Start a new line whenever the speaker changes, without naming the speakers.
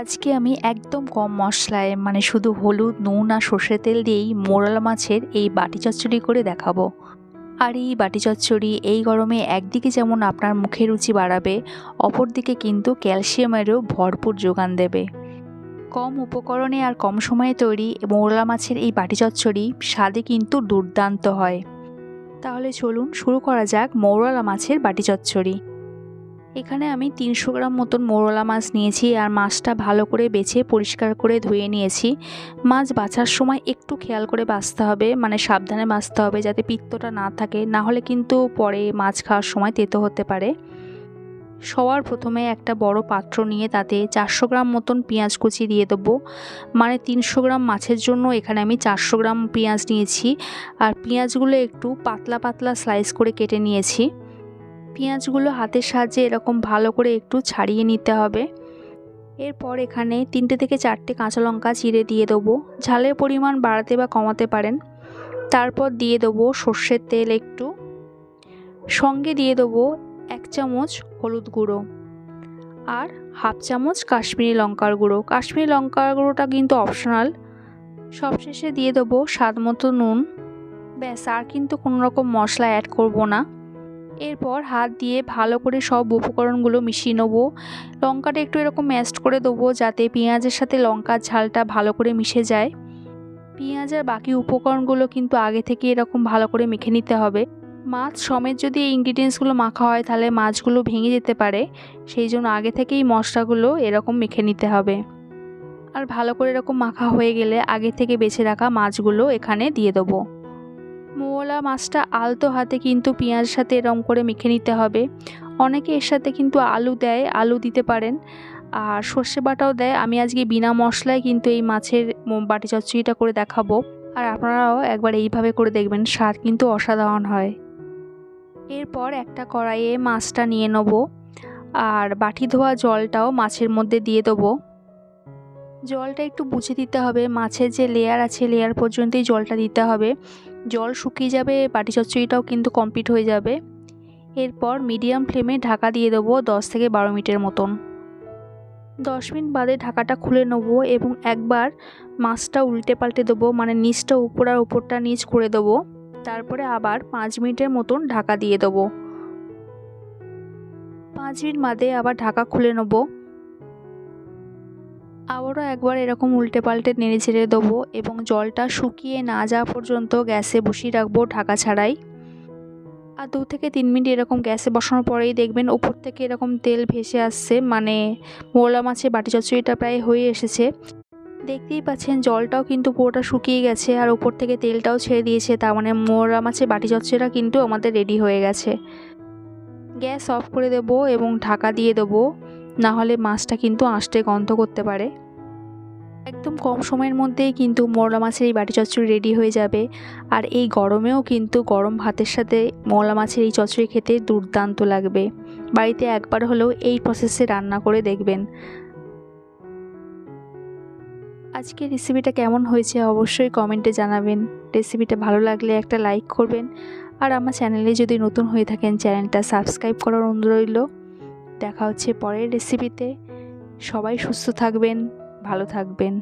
আজকে আমি একদম কম মশলায় মানে শুধু হলুদ, নুন আর সর্ষে তেল দিয়েই মোরালা মাছের এই বাটি চচ্চড়ি করে দেখাবো। আর এই বাটি চচ্চড়ি এই গরমে একদিকে যেমন আপনার মুখের রুচি বাড়াবে, অপরদিকে কিন্তু ক্যালসিয়ামেরও ভরপুর যোগান দেবে। কম উপকরণে আর কম সময়ে তৈরি মোরলা মাছের এই বাটি চচ্চড়ি স্বাদে কিন্তু দুর্দান্ত হয়। তাহলে চলুন শুরু করা যাক মৌরলা মাছের বাটি চচ্চড়ি। এখানে আমি তিনশো গ্রাম মতন মৌরলা মাছ নিয়েছি আর মাছটা ভালো করে বেছে পরিষ্কার করে ধুয়ে নিয়েছি। মাছ বাছার সময় একটু খেয়াল করে বাছতে হবে মানে সাবধানে বাছতে হবে যাতে পিত্তটা না থাকে, না হলে কিন্তু পরে মাছ খাওয়ার সময় তেতো হতে পারে। সবার প্রথমে একটা বড় পাত্র নিয়ে তাতে চারশো গ্রাম মতন পেঁয়াজ কুচি দিয়ে দেবো। মানে তিনশো গ্রাম মাছের জন্য এখানে আমি চারশো গ্রাম পেঁয়াজ নিয়েছি। আর পেঁয়াজগুলো একটু পাতলা পাতলা স্লাইস করে কেটে নিয়েছি। পেঁয়াজগুলো হাতের সাহায্যে এরকম ভালো করে একটু ছাড়িয়ে নিতে হবে। এরপর এখানে তিনটে থেকে চারটে কাঁচা লঙ্কা চিড়ে দিয়ে দেবো। ঝালের পরিমাণ বাড়াতে বা কমাতে পারেন। তারপর দিয়ে দেবো সর্ষের তেল একটু। সঙ্গে দিয়ে দেবো এক চামচ হলুদ গুঁড়ো আর হাফ চামচ কাশ্মীরি লঙ্কার গুঁড়ো। কাশ্মীরি লঙ্কার গুঁড়োটা কিন্তু অপশনাল। সবশেষে দিয়ে দেবো স্বাদ মতো নুন। ব্যাস, আর কিন্তু কোনো রকম মশলা অ্যাড করব না। এরপর হাত দিয়ে ভালো করে সব উপকরণগুলো মিশিয়ে নেব। লঙ্কাটা একটু এরকম ম্যাস্ট করে দেবো যাতে পেঁয়াজের সাথে লঙ্কার ঝালটা ভালো করে মিশে যায়। পেঁয়াজ আর বাকি উপকরণগুলো কিন্তু আগে থেকে এরকম ভালো করে মেখে নিতে হবে। মাছ সমেত যদি এই ইনগ্রিডিয়েন্টসগুলো মাখা হয় তাহলে মাছগুলো ভেঙে যেতে পারে। সেই জন্য আগে থেকেই মশলাগুলো এরকম মেখে নিতে হবে। আর ভালো করে এরকম মাখা হয়ে গেলে আগে থেকে বেছে রাখা মাছগুলো এখানে দিয়ে দেবো। মোলা মাছটা আলতো হাতে কিন্তু পেঁয়াজের সাথে এরম করে মেখে নিতে হবে। অনেকে এর সাথে কিন্তু আলু দেয়, আলু দিতে পারেন। আর সর্ষে বাটাও দেয়। আমি আজকে বিনা মশলায় কিন্তু এই মাছের বাটি চচ্চড়িটা করে দেখাবো। আর আপনারাও একবার এইভাবে করে দেখবেন, স্বাদ কিন্তু অসাধারণ হয়। এরপর একটা কড়াইয়ে মাছটা নিয়ে নেব। আর বাটি ধোয়া জলটাও মাছের মধ্যে দিয়ে দেবো। জলটা একটু বুঝে দিতে হবে। মাছের যে লেয়ার আছে লেয়ার পর্যন্তই জলটা দিতে হবে। জল শুকিয়ে যাবে বাটি চচ্চড়িটাও কিন্তু কমপ্লিট হয়ে যাবে। এরপর মিডিয়াম ফ্লেমে ঢাকা দিয়ে দেবো দশ থেকে বারো মিনিটের মতন। দশ মিনিট বাদে ঢাকাটা খুলে নেব এবং একবার মাছটা উল্টে পাল্টে দেবো মানে নিচটা উপর আর উপরটা নিচ করে দেবো। তারপরে আবার পাঁচ মিনিটের মতন ঢাকা দিয়ে দেবো। পাঁচ মিনিট বাদে আবার ঢাকা খুলে নেব। আবারও একবার এরকম উল্টে পাল্টে নেড়ে ছেড়ে দেবো এবং জলটা শুকিয়ে না যাওয়া পর্যন্ত গ্যাসে বসিয়ে রাখব ঢাকা ছাড়াই। আর দু থেকে তিন মিনিট এরকম গ্যাসে বসানোর পরেই দেখবেন ওপর থেকে এরকম তেল ভেসে আসছে মানে মোলা মাছের বাটি চচ্চড়িটা প্রায় হয়ে এসেছে। দেখতেই পাচ্ছেন জলটাও কিন্তু পুরোটা শুকিয়ে গেছে আর ওপর থেকে তেলটাও ছেড়ে দিয়েছে, তার মানে মোরা মাছের বাটি চচ্চড়িটা কিন্তু আমাদের রেডি হয়ে গেছে। গ্যাস অফ করে দেবো এবং ঢাকা দিয়ে দেবো। না হলে মাছটা কিন্তু আঁশটে গন্ধ করতে পারে। একদম কম সময়ের মধ্যেই কিন্তু মোরলা মাছের এই বাটি চচ্চড়ি রেডি হয়ে যাবে। আর এই গরমেও কিন্তু গরম ভাতের সাথে মোরলা মাছের এই চচ্চড়ি খেতে দুর্দান্ত লাগবে। বাড়িতে একবার হলেও এই প্রসেসে রান্না করে দেখবেন। আজকে রেসিপিটা কেমন হয়েছে অবশ্যই কমেন্টে জানাবেন। রেসিপিটা ভালো লাগলে একটা লাইক করবেন। আর আমার চ্যানেলে যদি নতুন হয়ে থাকেন চ্যানেলটা সাবস্ক্রাইব করার অনুরোধ রইল। দেখা হচ্ছে পরের রেসিপিতে সবাই সুস্থ থাকবেন ভালো থাকবেন।